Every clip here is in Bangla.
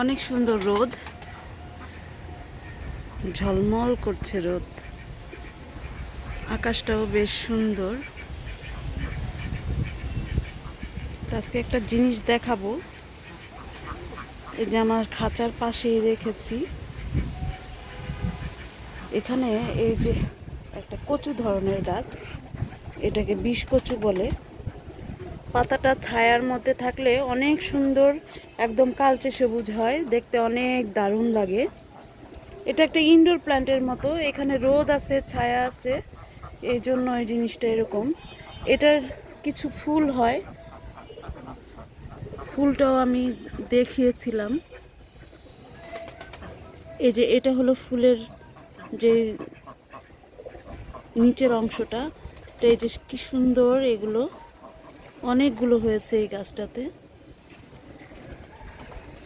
অনেক সুন্দর রোদ। ঝলমল করছে রোদ। আকাশটাও বেশ সুন্দর। আজকে একটা জিনিস দেখাবো। এই যে আমার খাঁচার পাশেই রেখেছি। এখানে এই যে একটা কচু ধরনের গাছ, এটাকে বিষ কচু বলে। পাতাটা ছায়ার মধ্যে থাকলে অনেক সুন্দর একদম কালচে সবুজ হয়, দেখতে অনেক দারুণ লাগে। এটা একটা ইনডোর প্ল্যান্টের মতো, এখানে রোদ আছে, ছায়া আছে, এই জন্য এই জিনিসটা এরকম। এটার কিছু ফুল হয়, ফুলটাও আমি দেখিয়েছিলাম। এই যে এটা হলো ফুলের যে নিচের অংশটা তো এই যে কি সুন্দর এগুলো, অনেকগুলো হয়েছে এই গাছটাতে।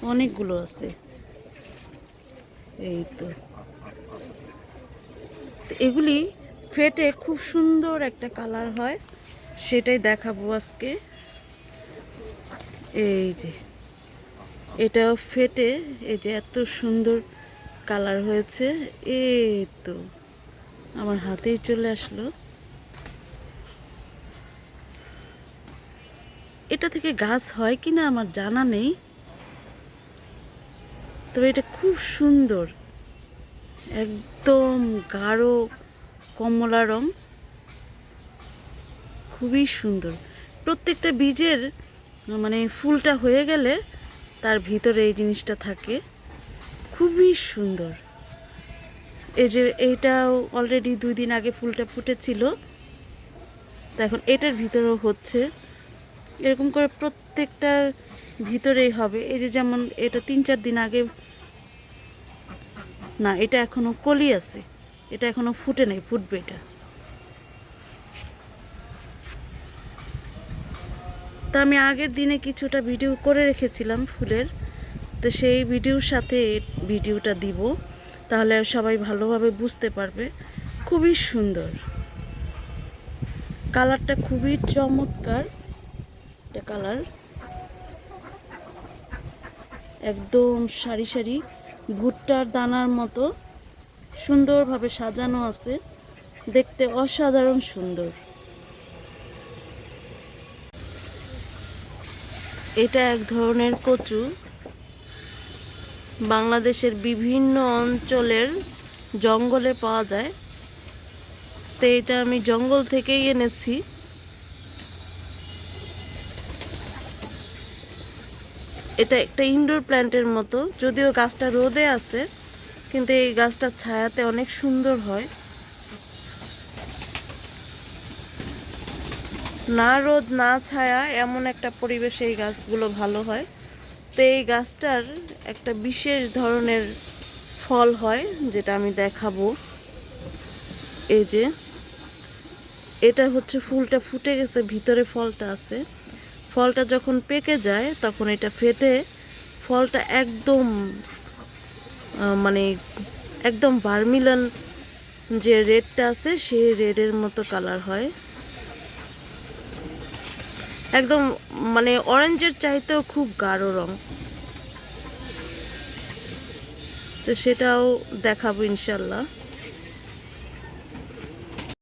অনেকগুলো আছে। এই তো। এগুলি ফেটে খুব সুন্দর একটা কালার হয়, সেটাই দেখাবো আজকে। এই যে, এটাও ফেটে, এই যে এত সুন্দর কালার হয়েছে। এই তো, আমার হাতেই চলে আসলো। এটা থেকে গাছ হয় কি না আমার জানা নেই। তবে এটা খুব সুন্দর। একদম গাঢ় কমলা রং। খুবই সুন্দর। প্রত্যেকটা বীজের মানে ফুলটা হয়ে গেলে তার ভিতরে এই জিনিসটা থাকে। খুবই সুন্দর। এই যে এইটাও অলরেডি দুই দিন আগে ফুলটা ফুটেছিল। তো এখন এটার ভিতরেও হচ্ছে। এরকম করে প্রত্যেকটার ভিতরেই হবে। এই যে যেমন এটা তিন চার দিন আগে না, এটা এখনও কলি আছে। এটা এখনও ফুটে নেই, ফুটবে এটা। তো আমি আগের দিনে কিছুটা ভিডিও করে রেখেছিলাম ফুলের। তো সেই ভিডিওর সাথে ভিডিওটা দিব। তাহলে সবাই ভালোভাবে বুঝতে পারবে। খুবই সুন্দর। কালারটা খুবই চমৎকার। এটা কালার। একদম সারি সারি ভুট্টার দানার মতো। সুন্দরভাবে সাজানো আছে। দেখতে অসাধারণ সুন্দর। এটা এক ধরনের কচু। বাংলাদেশের বিভিন্ন অঞ্চলের জঙ্গলে পাওয়া যায়। তো এটা আমি জঙ্গল থেকেই এনেছি। এটা একটা ইনডোর প্ল্যান্টের মতো, যদিও গাছটা রোদে আছে, কিন্তু এই গাছটার ছায়াতে অনেক সুন্দর হয়। না রোদ, না ছায়া, এমন একটা পরিবেশে এই গাছগুলো ভালো হয়। তো এই গাছটার একটা বিশেষ ধরনের ফল হয়, যেটা আমি দেখাবো। এই যে, এটা হচ্ছে ফুলটা ফুটে গেছে, ভিতরে ফলটা আছে। ফলটা যখন পেকে যায়, তখন এটা ফেটে ফলটা একদম মানে একদম বার্মিলান যে রেডটা আছে, সেই রেডের মতো কালার হয়। একদম মানে অরেঞ্জের চাইতেও খুব গাঢ় রং। তো সেটাও দেখাবো ইনশাল্লাহ।